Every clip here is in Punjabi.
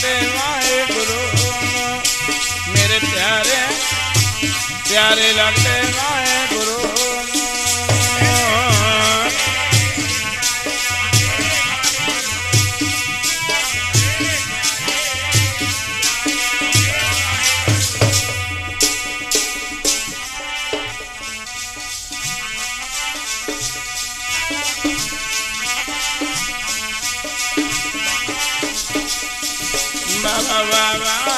ਲਾਗੇ ਵਾਹਿਗੁਰੂ ਮੇਰੇ ਪਿਆਰੇ ਪਿਆਰੇ ਲਾਗੇ ਵਾਹਿਗੁਰੂ ਨੂੰ ਬਾਬਾ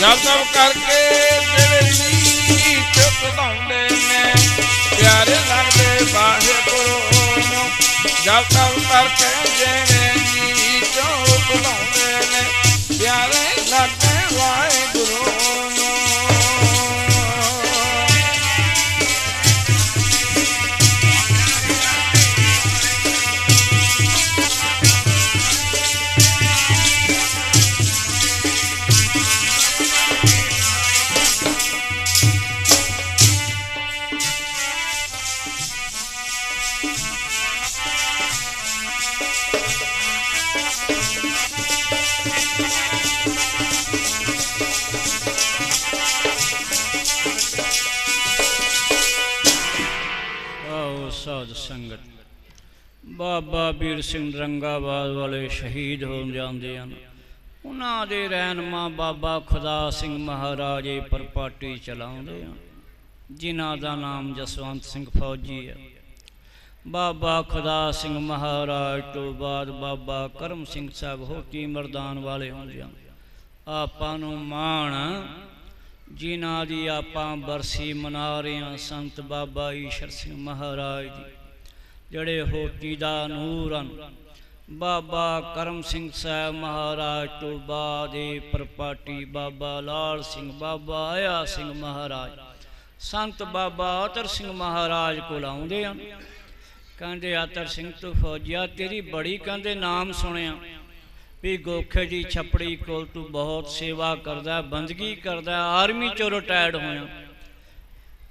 ਜਪ ਤਪ ਕਰਕੇ ਜਿਹੜੇ ਜੀ ਚੁੱਪ ਧਾਉਂਦੇ ਨੇ। ਪਿਆਰੇ ਲੱਗਦੇ ਵਾਹਿਗੁਰੂ ਨੂੰ ਜਪ ਤਪ ਕਰਕੇ ਜਿਹੜੇ ਬਾਬਾ ਵੀਰ ਸਿੰਘ ਰੰਗਾਬਾਦ ਵਾਲੇ ਸ਼ਹੀਦ ਹੋ ਜਾਂਦੇ ਹਨ। ਉਹਨਾਂ ਦੇ ਰਹਿਨਮਾ ਬਾਬਾ ਖੁਦਾ ਸਿੰਘ ਮਹਾਰਾਜ ਇਹ ਪਰਪਾਟੀ ਚਲਾਉਂਦੇ ਹਨ। ਜਿਨ੍ਹਾਂ ਦਾ ਨਾਮ ਜਸਵੰਤ ਸਿੰਘ ਫੌਜੀ ਹੈ। ਬਾਬਾ ਖੁਦਾ ਸਿੰਘ ਮਹਾਰਾਜ ਤੋਂ ਬਾਅਦ ਬਾਬਾ ਕਰਮ ਸਿੰਘ ਸਾਹਿਬ ਹੋਤੀ ਮਰਦਾਨ ਵਾਲੇ ਹੁੰਦੇ ਹਨ। ਆਪਾਂ ਨੂੰ ਮਾਣ ਜਿਨ੍ਹਾਂ ਦੀ ਆਪਾਂ ਬਰਸੀ ਮਨਾ ਰਹੇ ਹਾਂ ਸੰਤ ਬਾਬਾ ਈਸ਼ਰ ਸਿੰਘ ਮਹਾਰਾਜ ਦੀ। ਜਿਹੜੇ ਹੋਤੀ ਦਾ ਨੂਰ ਹਨ ਬਾਬਾ ਕਰਮ ਸਿੰਘ ਸਾਹਿਬ ਮਹਾਰਾਜ ਤੋਂ ਬਾਅਦ ਪ੍ਰਪਾਟੀ ਬਾਬਾ ਲਾਲ ਸਿੰਘ, ਬਾਬਾ ਆਇਆ ਸਿੰਘ ਮਹਾਰਾਜ। ਸੰਤ ਬਾਬਾ ਆਤਰ ਸਿੰਘ ਮਹਾਰਾਜ ਕੋਲ ਆਉਂਦੇ ਹਨ ਕਹਿੰਦੇ, ਆਤਰ ਸਿੰਘ ਤੂੰ ਫੌਜੀਆ, ਤੇਰੀ ਬੜੀ ਕਹਿੰਦੇ ਨਾਮ ਸੁਣਿਆ। ਵੀ ਗੋਖੇ ਜੀ ਛਪੜੀ ਕੋਲ ਤੂੰ ਬਹੁਤ ਸੇਵਾ ਕਰਦਾ, ਬੰਦਗੀ ਕਰਦਾ, ਆਰਮੀ ਚੋਂ ਰਿਟਾਇਰਡ ਹੋਇਆ।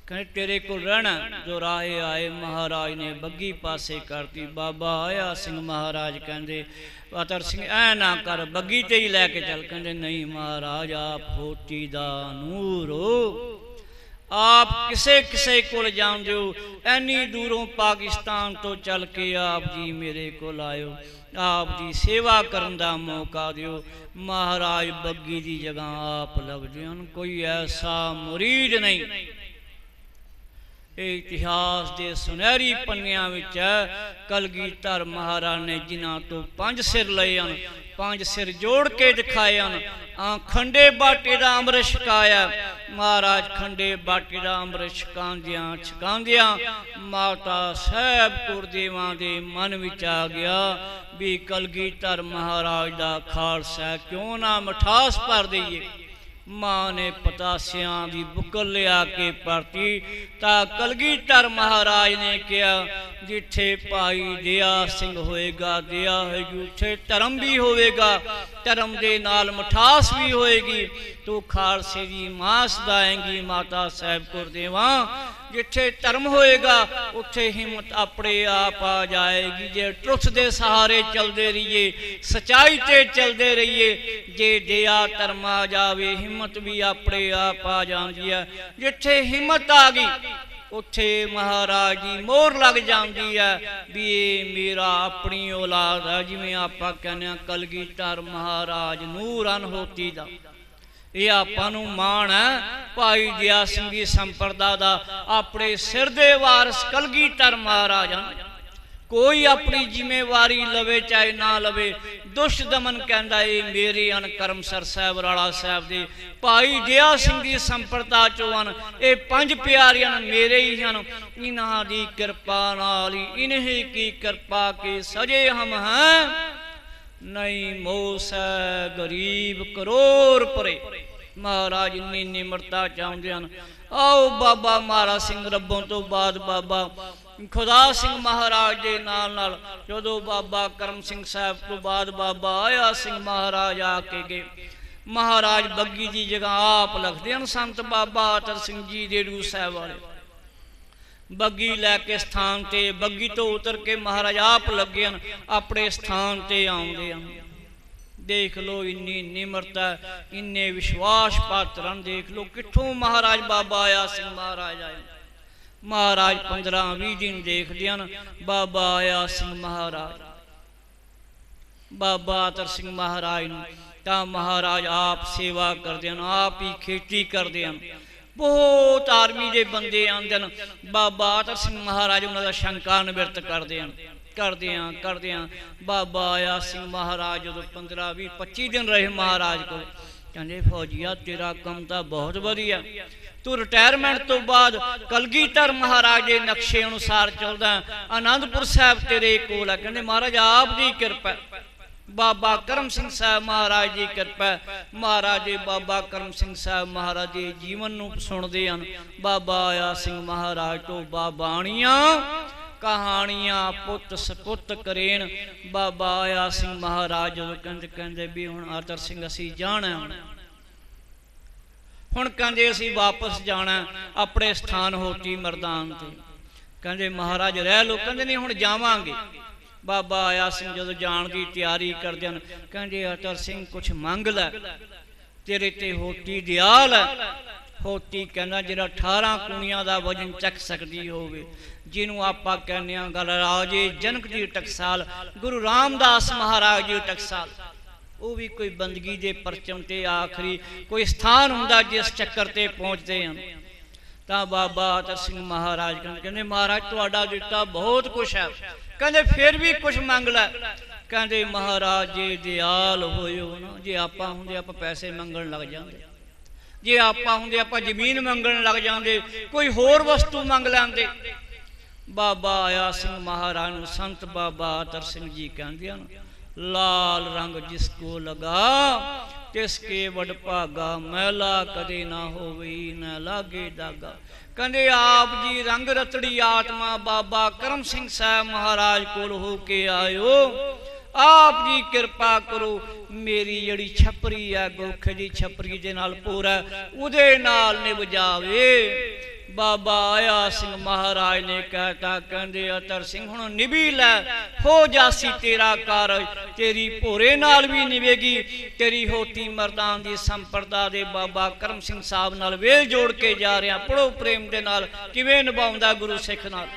ਕਹਿੰਦੇ ਤੇਰੇ ਕੋਲ ਰਹਿਣਾ ਜੋ ਰਾਹੇ ਆਏ, ਮਹਾਰਾਜ ਨੇ ਬੱਗੀ ਪਾਸੇ ਕਰਤੀ। ਬਾਬਾ ਆਇਆ ਸਿੰਘ ਮਹਾਰਾਜ ਕਹਿੰਦੇ ਅਤਰ ਸਿੰਘ, ਐ ਨਾ ਕਰ, ਬੱਗੀ ਤੇ ਹੀ ਲੈ ਕੇ ਚੱਲ। ਕਹਿੰਦੇ, ਨਹੀਂ ਮਹਾਰਾਜ, ਆਪ ਹੋਤੀ ਦਾ ਨੂਰ ਹੋ। ਆਪ ਕਿਸੇ ਕਿਸੇ ਕੋਲ ਜਾਂਦੇ ਹੋ। ਐਨੀ ਦੂਰੋਂ ਪਾਕਿਸਤਾਨ ਤੋਂ ਚੱਲ ਕੇ ਆਪ ਜੀ ਮੇਰੇ ਕੋਲ ਆਇਓ। ਆਪ ਦੀ ਸੇਵਾ ਕਰਨ ਦਾ ਮੌਕਾ ਦਿਓ। ਮਹਾਰਾਜ ਬੱਗੀ ਦੀ ਜਗ੍ਹਾ ਆਪ ਲੱਭਦੇ ਹਨ। ਕੋਈ ਐਸਾ ਮੁਰੀਦ ਨਹੀਂ। ਇਹ ਇਤਿਹਾਸ ਦੇ ਸੁਨਹਿਰੀ ਪੰਨਿਆਂ ਵਿੱਚ ਹੈ ਕਲਗੀਧਰ ਮਹਾਰਾਜ ਨੇ ਜਿਨ੍ਹਾਂ ਤੋਂ ਪੰਜ ਸਿਰ ਲਏ ਹਨ, ਪੰਜ ਸਿਰ ਜੋੜ ਕੇ ਦਿਖਾਏ ਹਨ। ਆ ਖੰਡੇ ਬਾਟੇ ਦਾ ਅੰਮ੍ਰਿਤ ਛਕਾਇਆ ਮਹਾਰਾਜ ਖੰਡੇ ਬਾਟੇ ਦਾ ਅੰਮ੍ਰਿਤ ਛਕਾਉਂਦਿਆਂ ਛਕਾਉਂਦਿਆਂ ਮਾਤਾ ਸਾਹਿਬ ਗੁਰਦੇਵਾਂ ਦੇ ਮਨ ਵਿੱਚ ਆ ਗਿਆ ਵੀ ਕਲਗੀਧਰ ਮਹਾਰਾਜ ਦਾ ਖਾਲਸਾ ਕਿਉਂ ਨਾ ਮਠਾਸ ਭਰ ਦਈਏ। ਮਾਂ ਨੇ ਪਤਾਸਿਆਂ ਦੀ ਬੁੱਕਲ ਲਿਆ ਕੇ ਪਰਤੀ, ਤਾਂ ਕਲਗੀਧਰ ਮਹਾਰਾਜ ਨੇ ਕਿਹਾ, ਜਿੱਥੇ ਭਾਈ ਦਿਆ ਸਿੰਘ ਹੋਏਗਾ, ਦਿਆ ਹੋਏਗੀ ਉੱਥੇ ਧਰਮ ਵੀ ਹੋਵੇਗਾ, ਧਰਮ ਦੇ ਨਾਲ ਮਠਾਸ ਵੀ ਹੋਏਗੀ। ਤੂੰ ਖਾਲਸੇ ਦੀ ਮਾਂ ਸਦਾਏਂਗੀ ਮਾਤਾ ਸਾਹਿਬ ਗੁਰਦੇਵਾਂ ਜਿੱਥੇ ਧਰਮ ਹੋਏਗਾ, ਉੱਥੇ ਹਿੰਮਤ ਆਪਣੇ ਆਪ ਆ ਜਾਏਗੀ। ਜੇ ਟਰੁੱਥ ਦੇ ਸਹਾਰੇ ਚੱਲਦੇ ਰਹੀਏ, ਸਚਾਈ ਤੇ ਚੱਲਦੇ ਰਹੀਏ, ਜੇ ਦਿਆ ਧਰਮ ਆ ਜਾਵੇ, ਹਿੰਮਤ ਵੀ ਆਪਣੇ ਆਪ ਆ ਜਾਂਦੀ ਹੈ ਜਿੱਥੇ ਹਿੰਮਤ ਆ ਗਈ, ਉੱਥੇ ਮਹਾਰਾਜ ਦੀ ਮੋਹਰ ਲੱਗ ਜਾਂਦੀ ਹੈ ਵੀ ਇਹ ਮੇਰਾ ਆਪਣੀ ਔਲਾਦ ਹੈ ਜਿਵੇਂ ਆਪਾਂ ਕਹਿੰਦੇ ਆ, ਕਲਗੀਧਰ ਮਹਾਰਾਜ ਨੂਰਨ ਅਨਹੋਤੀ ਦਾ। ਇਹ ਆਪਾਂ ਨੂੰ ਮਾਣ ਹੈ। ਭਾਈ ਜਿਆ ਸਿੰਘ ਜੀ ਸੰਪਰਦਾ ਦਾ ਆਪਣੇ ਸਿਰ ਦੇ ਵਾਰਸ ਕਲਗੀਧਰ ਮਹਾਰਾਜਾਂ ਕੋਈ ਆਪਣੀ ਜ਼ਿੰਮੇਵਾਰੀ ਲਵੇ, ਚਾਹੇ ਨਾ ਲਵੇ, ਦੁਸ਼ਟ ਦਮਨ ਕਹਿੰਦਾ ਏ, ਮੇਰੇ ਅਨਕਰਮਸਰ ਸਾਹਿਬ ਰਾਲਾ ਸਾਹਿਬ ਦੇ ਭਾਈ ਜਿਆ ਸਿੰਘ ਦੀ ਸੰਪਰਦਾ ਚੋਂ ਹਨ। ਇਹ ਪੰਜ ਪਿਆਰੇ ਹਨ ਮੇਰੇ ਹੀ ਹਨ। ਇਨ੍ਹਾਂ ਦੀ ਕਿਰਪਾ ਨਾਲ ਹੀ, ਇਨਹੀ ਕੀ ਕਿਰਪਾ ਕੇ ਸਜੇ ਹਮ ਹੈ। ਨਹੀਂ ਮੋਸੈ ਗਰੀਬ ਕਰੋੜ ਪਰੇ। ਮਹਾਰਾਜ ਇੰਨੀ ਨਿਮਰਤਾ ਚਾਹੁੰਦੇ ਹਨ। ਆਓ ਬਾਬਾ ਮਹਾਰਾਜ ਸਿੰਘ ਰੱਬੋਂ ਤੋਂ ਬਾਅਦ ਬਾਬਾ ਖੁਦਾ ਸਿੰਘ ਮਹਾਰਾਜ ਦੇ ਨਾਲ ਨਾਲ ਜਦੋਂ ਬਾਬਾ ਕਰਮ ਸਿੰਘ ਸਾਹਿਬ ਤੋਂ ਬਾਅਦ ਬਾਬਾ ਆਇਆ ਸਿੰਘ ਮਹਾਰਾਜ ਆ ਕੇ ਗਏ। ਮਹਾਰਾਜ ਬੱਗੀ ਦੀ ਜਗ੍ਹਾ ਆਪ ਲਿਖਦੇ ਹਨ ਸੰਤ ਬਾਬਾ ਅਤਰ ਸਿੰਘ ਜੀ ਦੇ ਰੂ ਸਾਹਿਬ ਵਾਲੇ। ਬੱਗੀ ਲੈ ਕੇ ਸਥਾਨ ਤੇ, ਬੱਗੀ ਤੋਂ ਉਤਰ ਕੇ ਮਹਾਰਾਜ ਆਪ ਲੱਗੇ ਹਨ, ਆਪਣੇ ਸਥਾਨ ਤੇ ਆਉਂਦੇ ਹਨ। ਦੇਖ ਲੋ ਇੰਨੀ ਨਿਮਰਤਾ, ਇੰਨੇ ਵਿਸ਼ਵਾਸ ਪਾਤਰਨ ਦੇਖ ਲੋ ਕਿੱਥੋਂ ਮਹਾਰਾਜ ਬਾਬਾ ਆਇਆ ਸਿੰਘ ਮਹਾਰਾਜ ਆਏ ਮਹਾਰਾਜ 15 20 ਦਿਨ ਦੇਖਦੇ ਹਨ, ਬਾਬਾ ਆਇਆ ਸਿੰਘ ਮਹਾਰਾਜ। ਬਾਬਾ ਆਤਰ ਸਿੰਘ ਮਹਾਰਾਜ ਨੂੰ, ਤਾਂ ਮਹਾਰਾਜ ਆਪ ਸੇਵਾ ਕਰਦੇ ਹਨ, ਆਪ ਹੀ ਖੇਤੀ ਕਰਦੇ ਹਨ। ਬਹੁਤ ਆਰਮੀ ਦੇ ਬੰਦੇ ਆਉਂਦੇ ਹਨ। ਬਾਬਾ ਅਤਰ ਸਿੰਘ ਮਹਾਰਾਜ ਉਹਨਾਂ ਦਾ ਸ਼ੰਕਾ ਨਿਵਰਤ ਕਰਦੇ ਹਨ। ਕਰਦੇ ਆ ਕਰਦੇ ਆ ਬਾਬਾ ਆਇਆ ਸਿੰਘ ਮਹਾਰਾਜ ਜਦੋਂ 15 20 25 ਦਿਨ ਰਹੇ ਮਹਾਰਾਜ ਕੋਲ। ਕਹਿੰਦੇ ਫੌਜੀਆ ਤੇਰਾ ਕੰਮ ਤਾਂ ਬਹੁਤ ਵਧੀਆ। ਤੂੰ ਰਿਟਾਇਰਮੈਂਟ ਤੋਂ ਬਾਅਦ ਕਲਗੀਧਰ ਮਹਾਰਾਜ ਦੇ ਨਕਸ਼ੇ ਅਨੁਸਾਰ ਚੱਲਦਾ ਆਨੰਦਪੁਰ ਸਾਹਿਬ ਤੇਰੇ ਕੋਲ ਹੈ। ਕਹਿੰਦੇ, ਮਹਾਰਾਜ, ਆਪ ਦੀ ਕਿਰਪਾ ਬਾਬਾ ਕਰਮ ਸਿੰਘ ਸਾਹਿਬ ਮਹਾਰਾਜ ਦੀ ਕਿਰਪਾ ਹੈ। ਮਹਾਰਾਜ ਜੀ, ਬਾਬਾ ਕਰਮ ਸਿੰਘ ਸਾਹਿਬ ਮਹਾਰਾਜ ਦੇ ਜੀਵਨ ਨੂੰ ਸੁਣਦੇ ਹਨ। ਬਾਬਾ ਆਇਆ ਸਿੰਘ ਮਹਾਰਾਜ ਤੋਂ ਬਾਬਾਣੀਆਂ ਕਹਾਣੀਆਂ ਪੁੱਤ ਸਪੁੱਤ ਕਰੇਣ। ਬਾਬਾ ਆਇਆ ਸਿੰਘ ਮਹਾਰਾਜ ਜਦੋਂ ਕਹਿੰਦੇ ਕਹਿੰਦੇ ਵੀ ਹੁਣ ਆਤਰ ਸਿੰਘ ਅਸੀਂ ਜਾਣਾ ਹੁਣ ਹੁਣ ਕਹਿੰਦੇ ਅਸੀਂ ਵਾਪਸ ਜਾਣਾ ਆਪਣੇ ਸਥਾਨ ਹੋਤੀ ਮਰਦਾਨ ਤੇ। ਕਹਿੰਦੇ ਮਹਾਰਾਜ ਰਹਿ ਲੋ ਕਹਿੰਦੇ ਨਹੀਂ ਹੁਣ ਜਾਵਾਂਗੇ। ਬਾਬਾ ਆਇਆ ਸਿੰਘ ਜਦੋਂ ਜਾਣ ਦੀ ਤਿਆਰੀ ਕਰਦੇ ਹਨ, ਕਹਿੰਦੇ, ਅਤਰ ਸਿੰਘ, ਕੁਛ ਮੰਗ ਲੈ। ਤੇਰੇ ਤੇ ਹੋਤੀ ਦਿਆਲ ਹੈ। ਹੋਤੀ ਕਹਿੰਦਾ, ਜਿਹੜਾ 18 ਕੁਣੀਆਂ ਦਾ ਵਜਨ ਚੱਕ ਸਕਦੀ ਹੋਵੇ, ਜਿਹਨੂੰ ਆਪਾਂ ਕਹਿੰਦੇ ਆ ਗੱਲ ਰਾਜੇ ਜਨਕ ਦੀ ਟਕਸਾਲ, ਗੁਰੂ ਰਾਮਦਾਸ ਮਹਾਰਾਜ ਦੀ ਟਕਸਾਲ। ਉਹ ਵੀ ਕੋਈ ਬੰਦਗੀ ਦੇ ਪਰਚਮ ਤੇ ਆਖਰੀ ਕੋਈ ਸਥਾਨ ਹੁੰਦਾ ਜਿਸ ਚੱਕਰ ਤੇ ਪਹੁੰਚਦੇ ਹਨ। ਤਾਂ ਬਾਬਾ ਅਤਰ ਸਿੰਘ ਮਹਾਰਾਜ ਕਹਿੰਦੇ ਕਹਿੰਦੇ, ਮਹਾਰਾਜ, ਤੁਹਾਡਾ ਦਿੱਤਾ ਬਹੁਤ ਕੁਛ ਹੈ। ਕਹਿੰਦੇ ਫਿਰ ਵੀ ਕੁਛ ਮੰਗ ਲੈ। ਕਹਿੰਦੇ ਮਹਾਰਾਜ ਜੀ, ਦਿਆਲ ਹੋਇਓ ਨਾ। ਜੇ ਆਪਾਂ ਹੁੰਦੇ, ਆਪਾਂ ਪੈਸੇ ਮੰਗਣ ਲੱਗ ਜਾਂਦੇ। ਜੇ ਆਪਾਂ ਹੁੰਦੇ, ਆਪਾਂ ਜ਼ਮੀਨ ਮੰਗਣ ਲੱਗ ਜਾਂਦੇ। ਕੋਈ ਹੋਰ ਵਸਤੂ ਮੰਗ ਲੈਂਦੇ। ਬਾਬਾ ਆਇਆ ਸਿੰਘ ਮਹਾਰਾਜ ਨੂੰ, ਸੰਤ ਬਾਬਾ ਅਤਰ ਸਿੰਘ ਜੀ ਕਹਿੰਦੇ ਹਨ ਲਾਲ ਰੰਗ ਜਿਸ ਕੋ ਲਗਾ ਤਿਸ ਕੇ ਵਡ ਭਾਗਾ, ਮੈਲਾ ਕਦੇ ਨਾ ਹੋਵੇ, ਨਾ ਲਾਗੇ ਦਾਗਾ। ਕਹਿੰਦੇ ਆਪ ਜੀ ਰੰਗ ਰਤੜੀ ਆਤਮਾ ਬਾਬਾ ਕਰਮ ਸਿੰਘ ਸਾਹਿਬ ਮਹਾਰਾਜ ਕੋਲ ਹੋ ਕੇ ਆਇਓ। ਆਪ ਜੀ ਕਿਰਪਾ ਕਰੋ, ਮੇਰੀ ਜਿਹੜੀ ਛਪਰੀ ਹੈ ਗੋਖ ਦੀ ਛਪਰੀ ਦੇ ਨਾਲ ਪੂਰਾ, ਉਹਦੇ ਨਾਲ ਨਿਭ ਜਾਵੇ। ਬਾਬਾ ਆਇਆ ਸਿੰਘ ਮਹਾਰਾਜ ਨੇ ਕਹਿਤਾ, ਕਹਿੰਦੇ, ਅਤਰ ਸਿੰਘ, ਹੁਣ ਨਿਭੀ ਲੈ, ਹੋ ਜਾਸੀ ਤੇਰਾ ਕਾਰਜ ਤੇਰੀ ਭੋਰੇ ਨਾਲ ਵੀ ਨਿਵੇਗੀ, ਤੇਰੀ ਹੋਤੀ ਮਰਦਾਨ ਦੀ ਸੰਪਰਦਾ ਦੇ ਬਾਬਾ ਕਰਮ ਸਿੰਘ ਸਾਹਿਬ ਨਾਲ ਵੇਲ ਜੋੜ ਕੇ ਜਾ ਰਿਹਾ, ਪੜੋ ਪ੍ਰੇਮ ਦੇ ਨਾਲ, ਕਿਵੇਂ ਨਿਭਾਉਂਦਾ ਗੁਰੂ ਸਿੱਖ ਨਾਲ?